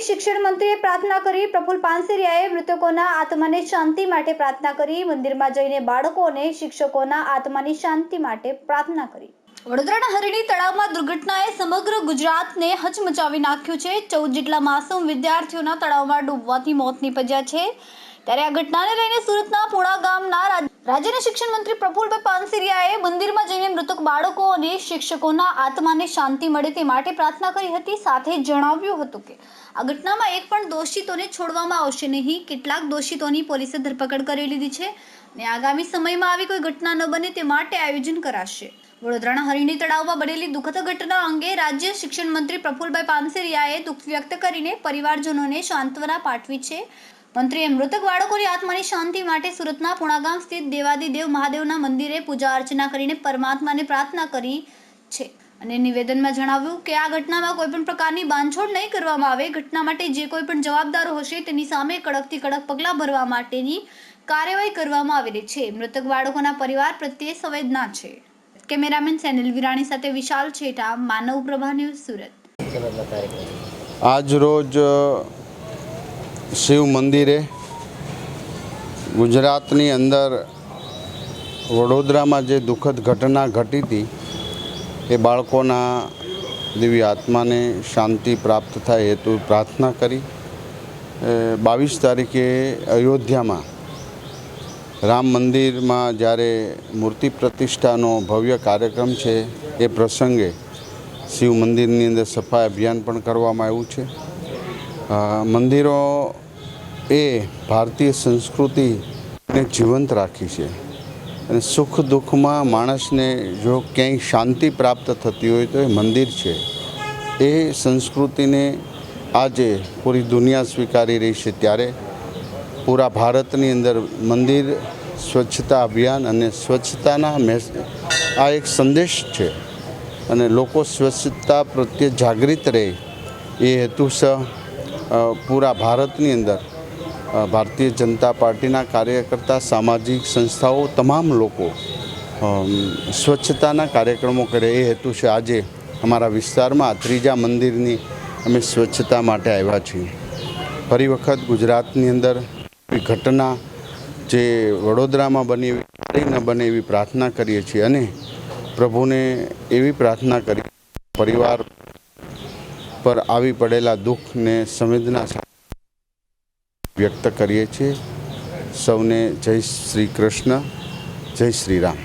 શિક્ષણ મંત્રીએ પ્રાર્થના કરી પ્રફુલ પાનસેરિયાએ મૃતકોના આત્માને શાંતિ માટે પ્રાર્થના કરી. મંદિરમાં જઈને બાળકો અને શિક્ષકોના આત્માની શાંતિ માટે પ્રાર્થના કરી. વડોદરાના હરિણી તળાવમાં દુર્ઘટનાએ સમગ્ર ગુજરાતને હચમચાવી નાખ્યું છે. ચૌદ જેટલા માસૂમ વિદ્યાર્થીઓના તળાવમાં ડૂબવાથી મોત નીપજ્યા છે. ત્યારે આ ઘટનાને લઈને સુરતના પુણા ગામના રાજ્યના શિક્ષણ મંત્રી પ્રફુલભાઈ પાનસિરિયાએ મંદિરમાં જઈને મૃતક બાળકો અને શિક્ષકોના આત્માને શાંતિ મળે તે માટે પ્રાર્થના કરી હતી. સાથે જણાવ્યું હતું કે, આ ઘટનામાં એક પણ દોષિતોને છોડવામાં આવશે નહીં. કેટલાક દોષિતોની પોલીસે ધરપકડ કરી લીધી છે અને આગામી સમયમાં આવી કોઈ ઘટના ન બને તે માટે આયોજન કરાશે. વડોદરાના હરિણી તળાવમાં બનેલી દુઃખદ ઘટના અંગે રાજ્ય શિક્ષણ મંત્રી પ્રફુલભાઈ પાનસેરિયાએ દુઃખ વ્યક્ત કરીને પરિવારજનોને સાંત્વના પાઠવી છે. મંત્રીએ મૃતક બાળકોની આત્માની શાંતિ માટે સુરતના પુણાગામ સ્થિત દેવાદિદેવ મહાદેવના મંદિરે પૂજા અર્ચના કરીને પરમાત્માને પ્રાર્થના કરી છે. અને નિવેદનમાં જણાવ્યું કે આ ઘટનામાં કોઈ પણ પ્રકારની બાંધછોડ નહીં કરવામાં આવે. ઘટના માટે જે કોઈ પણ જવાબદારો હશે તેની સામે કડકથી કડક પગલાં ભરવા માટેની કાર્યવાહી કરવામાં આવેલી છે. મૃતક બાળકોના પરિવાર પ્રત્યે સંવેદના છે. કેમેરામેન સેનિલ વિરાણી સાથે વિશાલ છેટા, માનવ પ્રભા ન્યૂઝ સુરત. આજ રોજ શિવ મંદિરે ગુજરાતની અંદર વડોદરામાં જે દુઃખદ ઘટના ઘટી હતી, એ બાળકોના દિવ્ય આત્માને શાંતિ પ્રાપ્ત થાય હેતુ પ્રાર્થના કરી. બાવીસ તારીખે અયોધ્યામાં રામ મંદિરમાં જ્યારે મૂર્તિ પ્રતિષ્ઠાનો ભવ્ય કાર્યક્રમ છે, એ પ્રસંગે શિવ મંદિરની અંદર સફાઈ અભિયાન પણ કરવામાં આવ્યું છે. મંદિરો એ ભારતીય સંસ્કૃતિને જીવંત રાખી છે. અને સુખ દુઃખમાં માણસને જો ક્યાંય શાંતિ પ્રાપ્ત થતી હોય તો એ મંદિર છે. એ સંસ્કૃતિને આજે પૂરી દુનિયા સ્વીકારી રહી છે ત્યારે પૂરા ભારતની અંદર મંદિર, સ્વચ્છતા અભિયાન અને સ્વચ્છતાના મેસ, આ એક સંદેશ છે. અને લોકો સ્વચ્છતા પ્રત્યે જાગૃત રહે. એ હેતુસર પૂરા ભારતની અંદર ભારતીય જનતા પાર્ટીના કાર્યકર્તા, સામાજિક સંસ્થાઓ, તમામ લોકો સ્વચ્છતાના કાર્યક્રમો કરે. એ હેતુ છે આજે અમારા વિસ્તારમાં ત્રીજા મંદિરની અમે સ્વચ્છતા માટે આવ્યા છીએ. ફરી વખત ગુજરાતની અંદર ઘટના જે વડોદરામાં બની એવી ન બને એવી પ્રાર્થના કરીએ છીએ અને પ્રભુને એવી પ્રાર્થના કરી, પરિવાર પર આવી પડેલા દુઃખને સંવેદના વ્યક્ત કરીએ છીએ. સૌને જય શ્રી કૃષ્ણ, જય શ્રી રામ.